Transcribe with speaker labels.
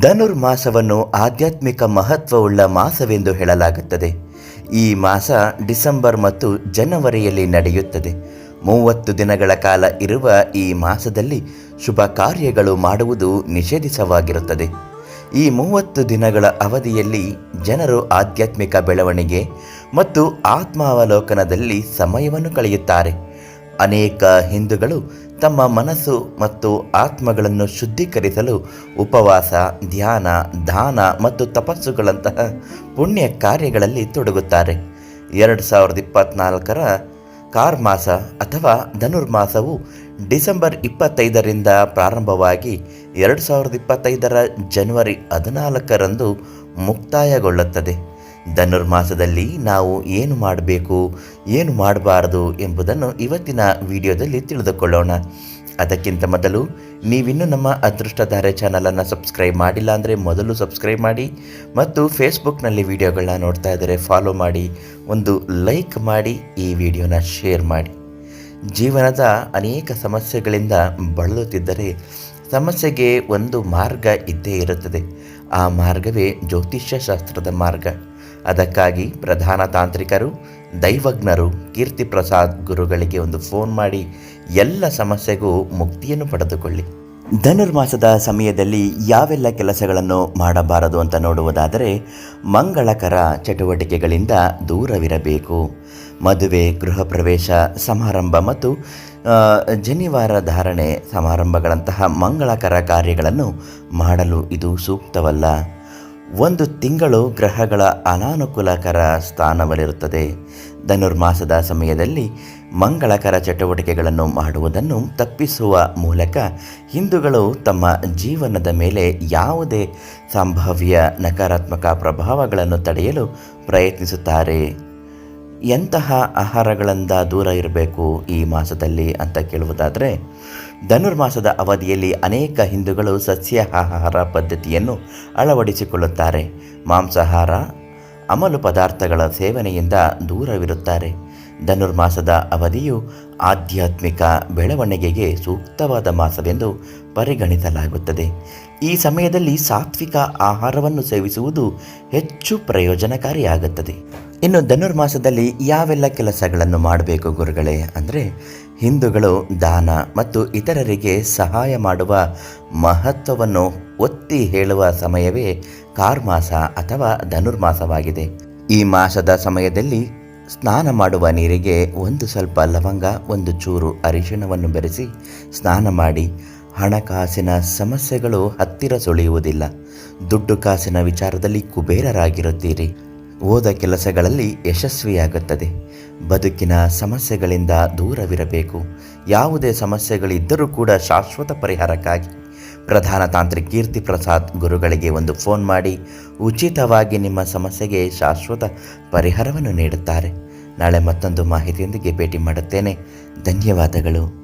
Speaker 1: ಧನುರ್ಮಾಸವನ್ನು ಆಧ್ಯಾತ್ಮಿಕ ಮಹತ್ವವುಳ್ಳ ಮಾಸವೆಂದು ಹೇಳಲಾಗುತ್ತದೆ. ಈ ಮಾಸ ಡಿಸೆಂಬರ್ ಮತ್ತು ಜನವರಿಯಲ್ಲಿ ನಡೆಯುತ್ತದೆ. ಮೂವತ್ತು ದಿನಗಳ ಕಾಲ ಇರುವ ಈ ಮಾಸದಲ್ಲಿ ಶುಭ ಕಾರ್ಯಗಳು ಮಾಡುವುದು ನಿಷೇಧಿಸವಾಗಿರುತ್ತದೆ ಈ ಮೂವತ್ತು ದಿನಗಳ ಅವಧಿಯಲ್ಲಿ ಜನರು ಆಧ್ಯಾತ್ಮಿಕ ಬೆಳವಣಿಗೆ ಮತ್ತು ಆತ್ಮಾವಲೋಕನದಲ್ಲಿ ಸಮಯವನ್ನು ಕಳೆಯುತ್ತಾರೆ. ಅನೇಕ ಹಿಂದೂಗಳು ತಮ್ಮ ಮನಸ್ಸು ಮತ್ತು ಆತ್ಮಗಳನ್ನು ಶುದ್ಧೀಕರಿಸಲು ಉಪವಾಸ, ಧ್ಯಾನ, ದಾನ ಮತ್ತು ತಪಸ್ಸುಗಳಂತಹ ಪುಣ್ಯ ಕಾರ್ಯಗಳಲ್ಲಿ ತೊಡಗುತ್ತಾರೆ. ಎರಡು ಸಾವಿರದ ಇಪ್ಪತ್ನಾಲ್ಕರ ಕಾರ್ಮಾಸ ಅಥವಾ ಧನುರ್ಮಾಸವು ಡಿಸೆಂಬರ್ ಇಪ್ಪತ್ತೈದರಿಂದ ಪ್ರಾರಂಭವಾಗಿ ಎರಡು ಸಾವಿರದ ಇಪ್ಪತ್ತೈದರ ಜನವರಿ ಹದಿನಾಲ್ಕರಂದು ಮುಕ್ತಾಯಗೊಳ್ಳುತ್ತದೆ. ಧನುರ್ಮಾಸದಲ್ಲಿ ನಾವು ಏನು ಮಾಡಬೇಕು, ಏನು ಮಾಡಬಾರದು ಎಂಬುದನ್ನು ಇವತ್ತಿನ ವಿಡಿಯೋದಲ್ಲಿ ತಿಳಿದುಕೊಳ್ಳೋಣ. ಅದಕ್ಕಿಂತ ಮೊದಲು ನೀವಿನ್ನೂ ನಮ್ಮ ಅದೃಷ್ಟಧಾರೆ ಚಾನಲನ್ನು ಸಬ್ಸ್ಕ್ರೈಬ್ ಮಾಡಿಲ್ಲ ಅಂದರೆ ಮೊದಲು ಸಬ್ಸ್ಕ್ರೈಬ್ ಮಾಡಿ ಮತ್ತು ಫೇಸ್ಬುಕ್ನಲ್ಲಿ ವಿಡಿಯೋಗಳನ್ನ ನೋಡ್ತಾ ಇದ್ದರೆ ಫಾಲೋ ಮಾಡಿ, ಒಂದು ಲೈಕ್ ಮಾಡಿ, ಈ ವಿಡಿಯೋನ ಶೇರ್ ಮಾಡಿ. ಜೀವನದ ಅನೇಕ ಸಮಸ್ಯೆಗಳಿಂದ ಬಳಲುತ್ತಿದ್ದರೆ ಸಮಸ್ಯೆಗೆ ಒಂದು ಮಾರ್ಗ ಇದ್ದೇ ಇರುತ್ತದೆ. ಆ ಮಾರ್ಗವೇ ಜ್ಯೋತಿಷ್ಯ ಶಾಸ್ತ್ರದ ಮಾರ್ಗ. ಅದಕ್ಕಾಗಿ ಪ್ರಧಾನ ತಾಂತ್ರಿಕರು, ದೈವಜ್ಞರು ಕೀರ್ತಿ ಪ್ರಸಾದ್ ಗುರುಗಳಿಗೆ ಒಂದು ಫೋನ್ ಮಾಡಿ ಎಲ್ಲ ಸಮಸ್ಯೆಗೂ ಮುಕ್ತಿಯನ್ನು ಪಡೆದುಕೊಳ್ಳಿ. ಧನುರ್ಮಾಸದ ಸಮಯದಲ್ಲಿ ಯಾವೆಲ್ಲ ಕೆಲಸಗಳನ್ನು ಮಾಡಬಾರದು ಅಂತ ನೋಡುವುದಾದರೆ ಮಂಗಳಕರ ಚಟುವಟಿಕೆಗಳಿಂದ ದೂರವಿರಬೇಕು. ಮದುವೆ, ಗೃಹ ಪ್ರವೇಶ, ಸಮಾರಂಭ ಮತ್ತು ಜನಿವಾರ ಧಾರಣೆ ಸಮಾರಂಭಗಳಂತಹ ಮಂಗಳಕರ ಕಾರ್ಯಗಳನ್ನು ಮಾಡಲು ಇದು ಸೂಕ್ತವಲ್ಲ. ಒಂದು ತಿಂಗಳು ಗ್ರಹಗಳ ಅನಾನುಕೂಲಕರ ಸ್ಥಾನವಲ್ಲಿರುತ್ತದೆ. ಧನುರ್ಮಾಸದ ಸಮಯದಲ್ಲಿ ಮಂಗಳಕರ ಚಟುವಟಿಕೆಗಳನ್ನು ಮಾಡುವುದನ್ನು ತಪ್ಪಿಸುವ ಮೂಲಕ ಹಿಂದೂಗಳು ತಮ್ಮ ಜೀವನದ ಮೇಲೆ ಯಾವುದೇ ಸಂಭಾವ್ಯ ನಕಾರಾತ್ಮಕ ಪ್ರಭಾವಗಳನ್ನು ತಡೆಯಲು ಪ್ರಯತ್ನಿಸುತ್ತಾರೆ. ಎಂತಹ ಆಹಾರಗಳಿಂದ ದೂರ ಇರಬೇಕು ಈ ಮಾಸದಲ್ಲಿ ಅಂತ ಕೇಳುವುದಾದರೆ, ಧನುರ್ಮಾಸದ ಅವಧಿಯಲ್ಲಿ ಅನೇಕ ಹಿಂದೂಗಳು ಸಸ್ಯಾಹಾರ ಪದ್ಧತಿಯನ್ನು ಅಳವಡಿಸಿಕೊಳ್ಳುತ್ತಾರೆ. ಮಾಂಸಾಹಾರ, ಅಮಲು ಪದಾರ್ಥಗಳ ಸೇವನೆಯಿಂದ ದೂರವಿರುತ್ತಾರೆ. ಧನುರ್ಮಾಸದ ಅವಧಿಯು ಆಧ್ಯಾತ್ಮಿಕ ಬೆಳವಣಿಗೆಗೆ ಸೂಕ್ತವಾದ ಮಾಸವೆಂದು ಪರಿಗಣಿಸಲಾಗುತ್ತದೆ. ಈ ಸಮಯದಲ್ಲಿ ಸಾತ್ವಿಕ ಆಹಾರವನ್ನು ಸೇವಿಸುವುದು ಹೆಚ್ಚು ಪ್ರಯೋಜನಕಾರಿಯಾಗುತ್ತದೆ. ಇನ್ನು ಧನುರ್ಮಾಸದಲ್ಲಿ ಯಾವೆಲ್ಲ ಕೆಲಸಗಳನ್ನು ಮಾಡಬೇಕು ಗುರುಗಳೇ? ಅಂದರೆ ಹಿಂದೂಗಳು ದಾನ ಮತ್ತು ಇತರರಿಗೆ ಸಹಾಯ ಮಾಡುವ ಮಹತ್ವವನ್ನು ಒತ್ತಿ ಹೇಳುವ ಸಮಯವೇ ಕಾರ್ಮಾಸ ಅಥವಾ ಧನುರ್ಮಾಸವಾಗಿದೆ. ಈ ಮಾಸದ ಸಮಯದಲ್ಲಿ ಸ್ನಾನ ಮಾಡುವ ನೀರಿಗೆ ಒಂದು ಸ್ವಲ್ಪ ಲವಂಗ, ಒಂದು ಚೂರು ಅರಿಶಿಣವನ್ನು ಬೆರೆಸಿ ಸ್ನಾನ ಮಾಡಿ. ಹಣಕಾಸಿನ ಸಮಸ್ಯೆಗಳು ಹತ್ತಿರ ಸುಳಿಯುವುದಿಲ್ಲ. ದುಡ್ಡು ಕಾಸಿನ ವಿಚಾರದಲ್ಲಿ ಕುಬೇರರಾಗಿರುತ್ತೀರಿ. ಓದ ಕೆಲಸಗಳಲ್ಲಿ ಯಶಸ್ವಿಯಾಗುತ್ತದೆ. ಬದುಕಿನ ಸಮಸ್ಯೆಗಳಿಂದ ದೂರವಿರಬೇಕು. ಯಾವುದೇ ಸಮಸ್ಯೆಗಳಿದ್ದರೂ ಕೂಡ ಶಾಶ್ವತ ಪರಿಹಾರಕ್ಕಾಗಿ. ಪ್ರಧಾನ ತಾಂತ್ರಿಕ ಕೀರ್ತಿ ಪ್ರಸಾದ್ ಗುರುಗಳಿಗೆ ಒಂದು ಫೋನ್ ಮಾಡಿ, ಉಚಿತವಾಗಿ ನಿಮ್ಮ ಸಮಸ್ಯೆಗೆ ಶಾಶ್ವತ ಪರಿಹಾರವನ್ನು ನೀಡುತ್ತಾರೆ. ನಾಳೆ ಮತ್ತೊಂದು ಮಾಹಿತಿಯೊಂದಿಗೆ ಭೇಟಿ ಮಾಡುತ್ತೇನೆ. ಧನ್ಯವಾದಗಳು.